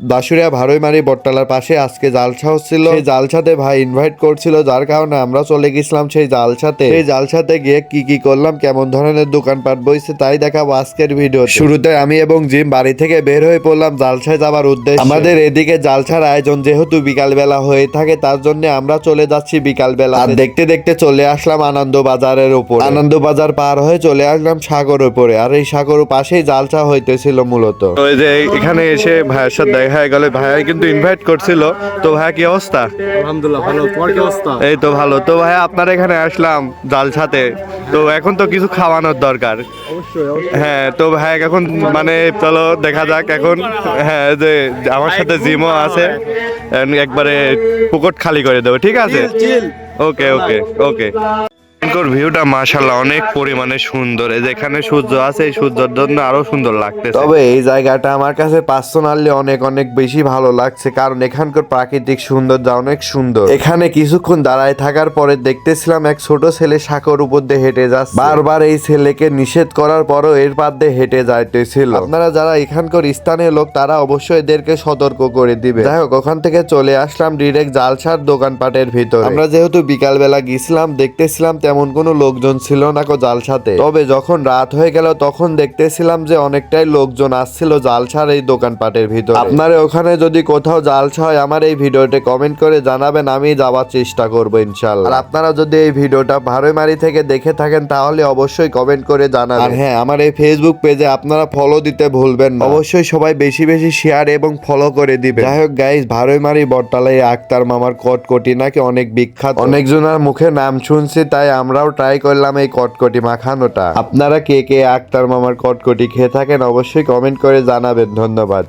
দাসুরিয়া ভারইমারি বটতলার পাশে আজকে জালসা হচ্ছিল। সেই জালসাতে ভাই ইনভাইট করছিল, যার কারণে আমরা চলে গেছিলাম সেই জালসাতে সেই জালসাতে গিয়ে কি কি করলাম, কেমন ধরনের দোকানপাট বইছে তাই দেখাবো আজকের ভিডিও শুরুতে আমি এবং জিম বাড়ি থেকে বের হয়ে পড়লাম জালসায় যাবার উদ্দেশ্যে। আমাদের এদিকে জালসার আয়োজন যেহেতু বিকালবেলা হয়ে থাকে, তার জন্য আমরা চলে যাচ্ছি বিকালবেলা। আর দেখতে দেখতে চলে আসলাম আনন্দ বাজারের উপর। আনন্দ বাজার পার হয়ে চলে আসলাম সাগর উপরে। আর এই সাগর পাশেই জালসা হইতেছিল মূলত। এখানে এসে ভাইয়ের সাথে দেখা হয়ে গেল ভাইয়া কিন্তু ইনভাইট করছিল। তো ভাইয়া কি অবস্থা? আলহামদুলিল্লাহ ভালো। তোমার কি অবস্থা? এই তো ভালো। তো ভাইয়া আপনার এখানে আসলাম জাল জালসাতে তো এখন তো কিছু খাওয়ানোর দরকার। হ্যাঁ তো ভাই এখন মানে চলো দেখা যাক এখন। হ্যাঁ যে আমার সাথে জিমও আছে। একবারে পুকুর খালি করে দেবো ঠিক আছে? ওকে ওকে ওকে ওকে ভিউটা মাশাল্লাহ অনেক পরিমাণে সুন্দর। এই যেখানে সূর্য আছে, এই সূর্যের জন্য আরও সুন্দর লাগতেছে। তবে এই জায়গাটা আমার কাছে পার্সোনালি অনেক অনেক বেশি ভালো লাগছে, কারণ এখানকার প্রাকৃতিক সৌন্দর্য অনেক সুন্দর। এখানে কিছুক্ষণ দাঁড়ায় থাকার পরে দেখতেছিলাম এক ছোট ছেলে সাঁকর উপর দিয়ে হেঁটে যাচ্ছে। বারবার এই ছেলেকে নিষেধ করার পরও এর পার দিয়ে হেঁটে যাইতেছিল। আপনারা যারা এখানকার স্থানীয় লোক, তারা অবশ্যই এদেরকে সতর্ক করে দিবে। যাই হোক, ওখান থেকে চলে আসলাম ডিরেক্ট জালসার দোকানপাটের ভিতর। আমরা যেহেতু বিকালবেলা গেছিলাম, দেখতেছিলাম তেমন কোনো লোকজন ছিল না কো জাল জালসাতে তবে যখন রাত হয়ে গেল, তখন দেখতেছিলাম যে অনেকটাই লোকজন আসছিল জালসার এই দোকানপাটের ভিতর। আপনার ওখানে যদি কোথাও জালসা হয়, আমার এই ভিডিওতে কমেন্ট করে জানাবেন, আমি যাওয়ার চেষ্টা করব ইনশাল্লাহ। আর আপনারা যদি এই ভিডিওটা ভারোইমারি থেকে দেখে থাকেন, তাহলে অবশ্যই কমেন্ট করে জানাবেন। আর হ্যাঁ আমার এই ফেসবুক পেজে আপনারা ফলো দিতে ভুলবেন না। অবশ্যই সবাই বেশি বেশি শেয়ার এবং ফলো করে দিবেন। যাই হোক গাইস ভারোইমারি বটতলায় আক্তার মামার কটকটি নাকি অনেক বিখ্যাত। অনেকজনের মুখে নাম শুনছি, তাই আমরাও ট্রাই করলাম এই কটকটি মাখানোটা। আপনারা কে কে আক্তার মামার কটকটি খেয়ে থাকেন অবশ্যই কমেন্ট করে জানাবেন, ধন্যবাদ।